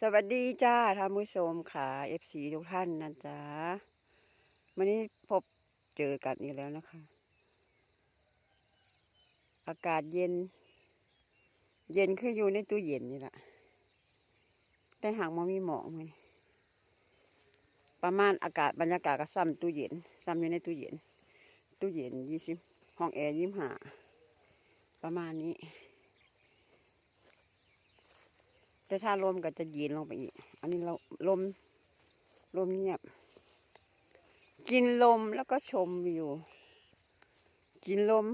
สวัสดีจ้าท่านผู้ชมค่ะเอฟซีทุกท่านนะจ๊ะวันนี้พบเจอกันอีกแล้วนะคะ อากาศเย็น เย็นคืออยู่ในตู้เย็นนี่แหละแต่หากมันมีหมอกมันประมาณอากาศบรรยากาศก็ซ้ำตู้เย็นซ้ำอยู่ในตู้เย็น ตู้เย็นยี่สิบห้องแอร์ยี่ห้าประมาณนี้ แต่ถ้าลมก็จะเย็นลงไปอีก อันนี้เราลมลมเงียบ กินลมแล้วก็ชมวิว กินลม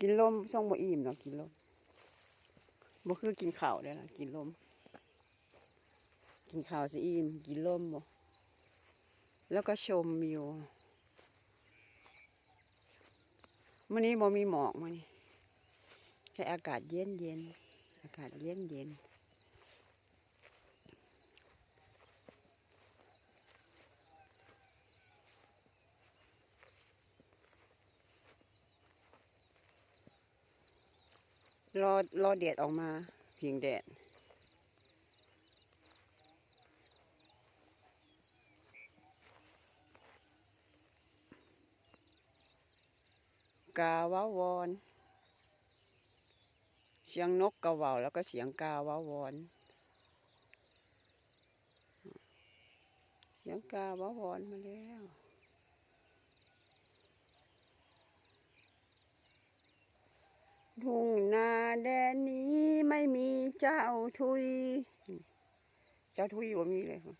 กินลมส่องบ่อิ่มเนาะกินลมบ่คือกินข้าวเด้อนะกินลม กินข้าวสิอิ่มกินลมบ่แล้วก็ชมวิวมื้อนี้บ่มีหมอกมื้อนี้แค่อากาศเย็นเย็น อากาศเย็นเย็นรอรอแดดออกมาเพียงแดดกาวาวอน เสียงนกกระว่าแล้วก็เสียงกาว้าวอน เสียงกาว้าวอนมาแล้ว ทุ่งนาแดนนี้ไม่มีเจ้าทุย เจ้าทุยว่ามีเลยค่ะ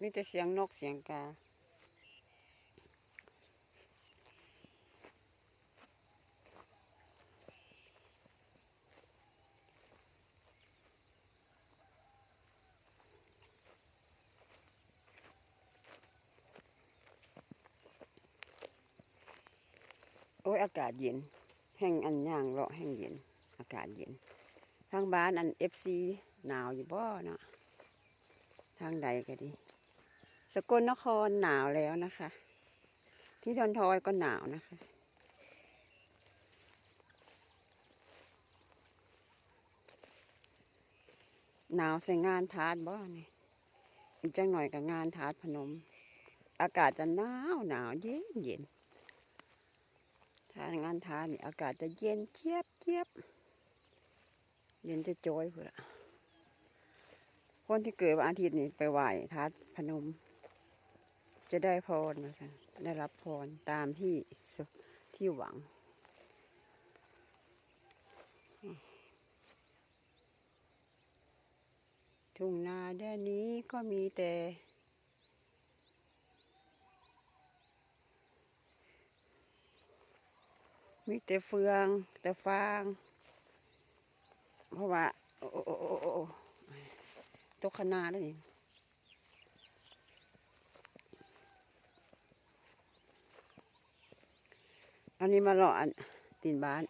มีแต่เสียงนกเสียงกา อ้ยอากาศเย็น แห้งอันย่างเลาะแห้งเย็น อากาศเย็น ทางบ้านอันเอฟซีหนาวอยู่บ่เนาะทางใดก็ดี สกลนครหนาวแล้วนะคะ ที่ดอนทอยก็หนาวนะคะ หนาวใส่งานทาดบ่นี่อีกจังหน่อยกับงานทาดพนม อากาศจะหนาวหนาวเย็นเย็น ถ้างานทานนี่อากาศจะเย็นเจี๊ยบเจี๊ยบเย็นจะโจอยพุ่นละคนที่เกิดวันอาทิตย์นี่ไปไหว้ทัดพนม จะได้พรนะคะได้รับพรตามที่ที่หวัง ทุ่งนาแดนนี้ก็มีแต่ มีแต่เฟืองแต่ฟาง เพราะว่า โอ้โอ้โอ้โอ้โอ้ตกขนาแล้วนี่อันนี้มาเลาะอันตีนบ้าน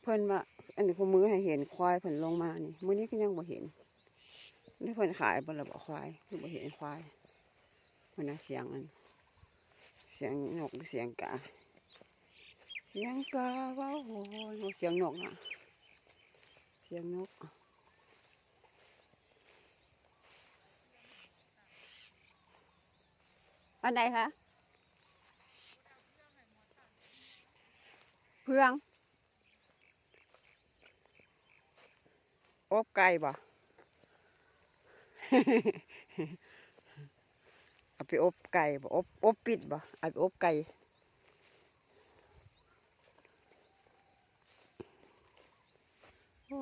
เพิ่นว่าอันนี้พวมือให้เห็นควายเพิ่นลงมานี่มื้อนี้ก็ยังบ่เห็นนี่เพิ่นขายบ่ละบ่ควายคือบ่เห็นควายมันน่ะเสียงอัน เสียงนกเสียงกาเสียงกาว้าวโอ้เสียงนกอะเสียงนกอันไหนคะเพื่องอบไก่บ่ ไปอบไก่บ่อบอบปิดบ่เอาไปอบไก่อ้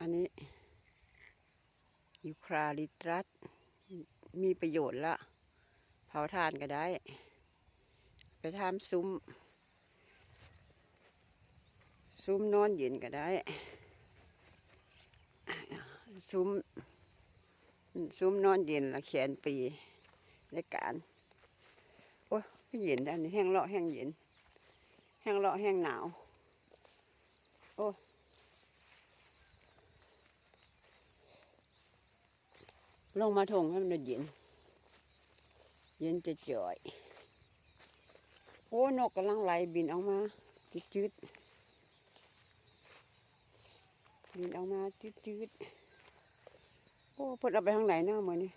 อันนี้ยูคราลิตรัสมีประโยชน์ละ เผาทานก็ได้ ไปทำซุ้ม ซุ้มนอนเย็นก็ได้ ซุ้ม ซุ้มนอนเย็นละแขนปีในการ โอ้ยไม่เย็นอันนี้แห้งเลาะแห้งเย็น แห้งเลาะแห้งหนาว โอ้ลงมาทงให้มันเย็น เย็นจะจ่อย โอ้นกกำลังไหลบินออกมาจืดจืดๆบินออกมาจืดจืดๆ โอ้เพิ่นเอาไปทางไหนเนาะมื้อนี้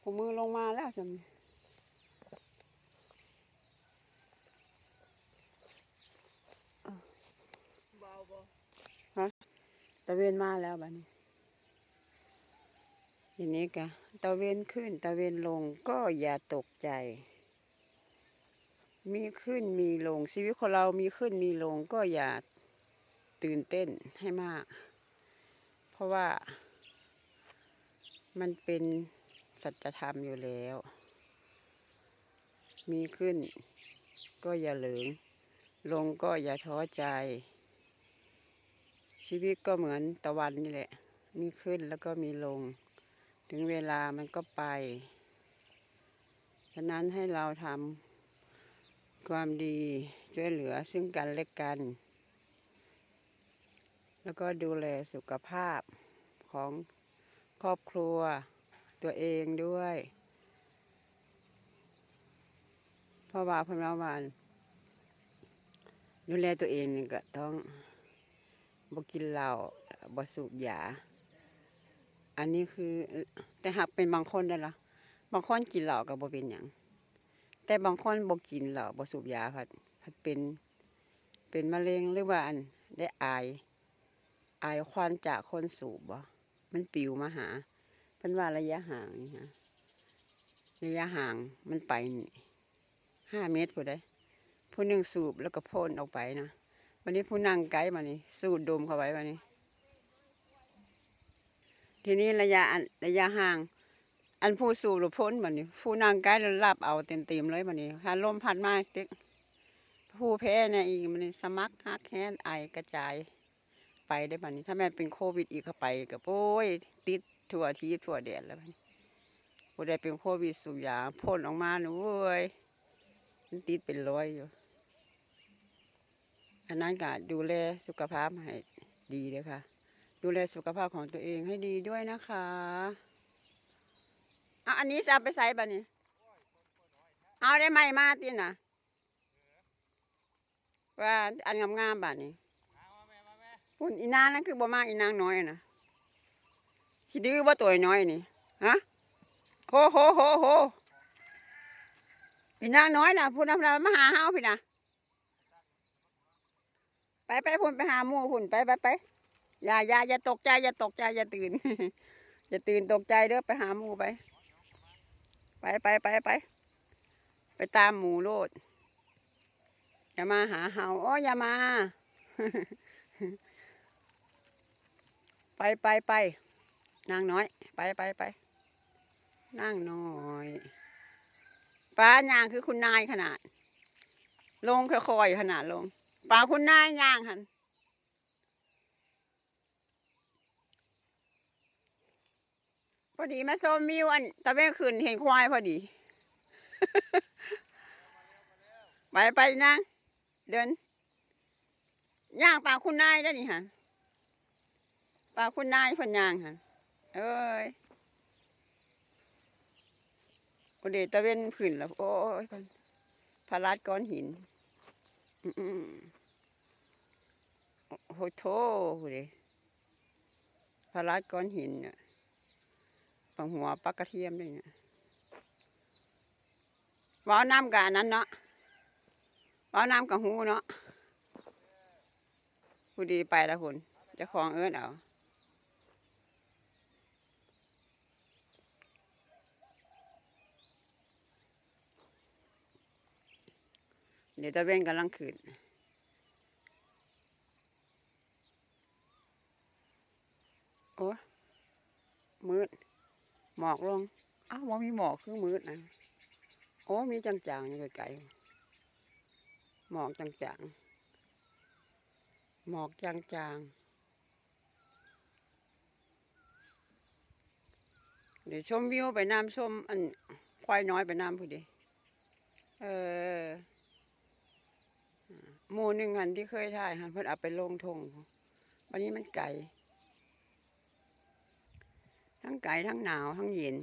ผมมือลงมาแล้วสำนี้เบาบ่ตะเวนมาแล้วบัดนี้ทีนี้กะตะเวนขึ้น ตะเวนลงก็อย่าตกใจ มีขึ้นมีลงชีวิตของเรามีขึ้นมีลงก็อย่า ตื่นเต้นให้มาก เพราะว่ามันเป็นสัจธรรมอยู่แล้ว มีขึ้นก็อย่าเหลิงลงก็อย่าท้อใจ ชีวิตก็เหมือนตะวันนี่แหละ มีขึ้นแล้วก็มีลง ถึงเวลามันก็ไป ฉะนั้นให้เราทำความดีช่วยเหลือซึ่งกันและกัน แล้วก็ดูแลสุขภาพของครอบครัวตัวเองด้วยเพราะว่าพนว่าว่าดูแลตัวเองนี่ก็ต้องบ่กินเหล้าบ่สูบยา อันนี้คือ แต่หากเป็นบางคนได้อละบางคนกินเหล้าก็บบ่เป็นหยังแต่บางคนบ่กินเหล้าบ่สูบยาค่ะผัดเป็น เป็นมะเร็งหรือว่าอันได้อาย อายควันจากคนสูบบ่มันปิวมาหาเพิ่นว่าระยะห่างนี่ฮะระยะห่างมันไปห้าเมตรผู้ใดผู้หนึ่งสูบแล้วก็พ่นออกไปนะวันนี้ผู้นั่งไกด์มานี่สูดดมเข้าไว้วันนี้ ทีนี้ระยะระยะห่าง อันผู้สูบหรือพ้นมานี่ผู้นั่งไกด์แล้วรับเอาเต็มเต็มๆเลยมานี่ถ้าลมพัดมาติ๊กผู้แพ้เนี่ยอีกมันสมัครฮักแค้นไอกระจาย ไปได้บัดนี้ ถ้าแม่เป็นโควิดอีกเข้าไปกับโอ้ย ติดทั่วทีทั่วแดนแล้วบัดนี้เป็นโควิดสูบยาพ่นออกมาหนูเว้ยมันติดเป็นร้อยอยู่อันนั้นก็ดูแลสุขภาพให้ดีเลยค่ะ ดูแลสุขภาพของตัวเองให้ดีด้วยนะคะเอาอันนี้จะไปใส่บะนี่เอาได้ไหมมาติน่ะว่าอันงามๆบะนี่มาแม่มาแม่ พุ่นอีนางนั่นคือบ่มาอีนางน้อยนะสิดื้อบ่ตัวน้อยนี่ฮะโหโหโหโหอีนางน้อยนะพุ่นนำเรามาหาเฮาพี่นะไปไปพุ่นไปหาหมู่พุ่นไปไปไปอย่าอย่าอย่าตกใจอย่าตกใจอย่าตื่นอย่าตื่นตกใจเด้อไปหาหมู่ไป ไปไปไปไปไปตามหมูโลดอย่ามาหาเฮาอ๋ออย่ามา ไปไปไปนางน้อย ไปไปไปนางน้อยป้ายางคือคุณนายขนาด ลงค่อยๆขนาดลงป่าคุณนายย่างหันพอดีมาโซมมิวอันตะเวนขึ้นเห็นควายพอดี ไปไปนางเดินย่างป่าคุณนายได้นี่ฮะ ป่าคุณนายเพันยางหันเอ้ยโอเดตะเวนขึ้นแล้วโอ้ยก่อนพารัดก้อนหินอืมโอ้โหโถเลยพารัดก้อนหินเนี่ยปังหัวปักกระเทียมด้วยเนี่ยว้าวน้ำกับอันนั้นเนาะว้าวน้ำกับหูเนาะผู้ดีไปล้วคุณจะคลองเอิ้นเอา เดี๋ยวตะเวนกำลังขึ้นโอ้มืด หมอกลง อ้าวว่ามีหมอกคือมืดนะโอ้ มีจางๆอยู่ไกลๆหมอกจางๆ หมอกจางๆ เดี๋ยวชมวิวไปน้ำชม อันควายน้อยไปน้ำพอดี เออ หมูหนึ่งหันที่เคยถ่ายหันเพิ่นเอาไปลงทงวันนี้มันไก่ทั้งไก่ทั้งหนาวทั้งเย็น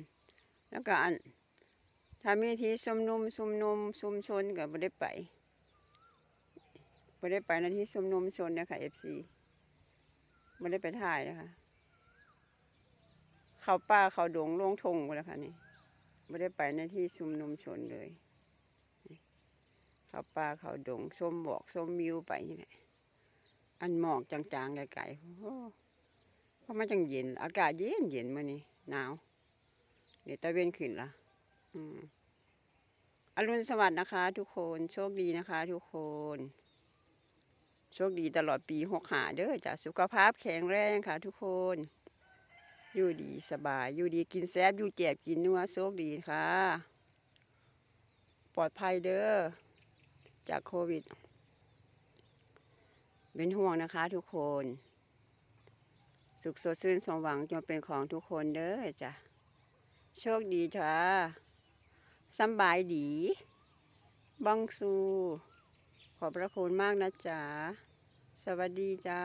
แล้วก็อันถ้ามีที่ชุมนุมชุมนุมชุมชนก็บ่ได้ไปบ่ได้ไปในะที่ชุมนุมชนนะคะ FC บ่ได้ไปถ่ายนะคะเขาป่าเขาดงลงทงหมดแล้วค่ะนี่ไม่ได้ไปในที่ชุมนุมชนเลย เขาป่าเขาดงส้มบอกส้มมิวไปนี่แหละอันหมอกจางๆไกลๆเพราะมันจังเย็น อากาศเย็นเย็นมานี่หนาวเดี๋ยวตะเวนขึ้นละอืมอรุณสวัสดิ์นะคะ ทุกคนโชคดีนะคะ ทุกคน โชคดีตลอดปีหกหาเด้อจ้ะสุขภาพแข็งแรงค่ะ ทุกคน อยู่ดีสบาย อยู่ดีกินแซบอยู่เจ็บกินนัวโชคดีค่ะ ปลอดภัยเด้อ จากโควิด เป็นห่วงนะคะทุกคน สุขสดชื่นสมหวังจงเป็นของทุกคนเด้อจ้ะ โชคดีจ้าสบายดีบังสูขอบพระคุณมากนะจ๊ะ สวัสดีจ้า